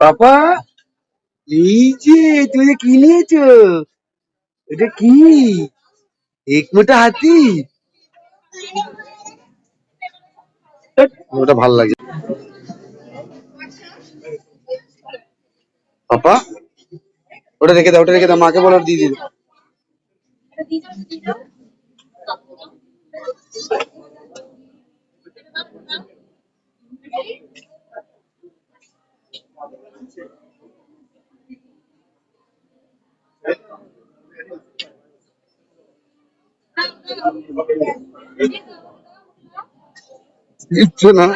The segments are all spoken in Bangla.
পাপা এই যে, তুমি কি নিয়েছো? এটা কি? এক মোটা হাতি? ওটা ভালো লাগে। পাপা ওটা রেখে দাও, ওটা রেখে দাও, মাকে বলো, দিয়ে দিতে দিচ্ছ না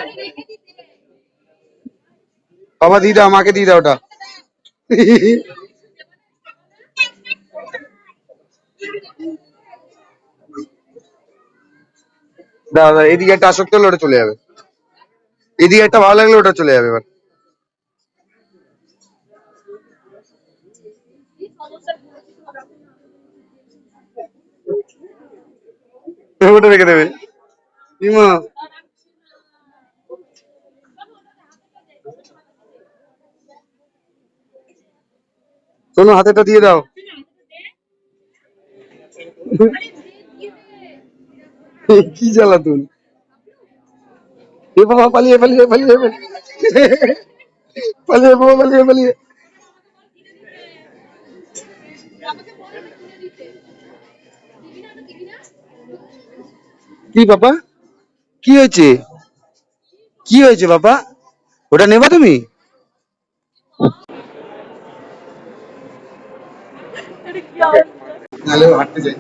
বাবা দিয়ে দাও মাকে দিয়ে দাও ওটা দাও দাও এদিকে একটা আসক্ত হলে ওটা চলে যাবে এদিকে একটা ভালো লাগলে ওটা চলে যাবে এবার ওটা রেখে দেবে। ইমা। শোনো হাতেটা দিয়ে দাও। কি জ্বালাতুন? এ বাবা, পালিয়ে পালিয়ে পালিয়ে পালিয়ে। বাবা, পালিয়ে পালিয়ে। কি বাবা? কি হয়েছে? কি হয়েছে বাবা? ওটা নেবা তুমি? হ্যালো হাঁটতে চাই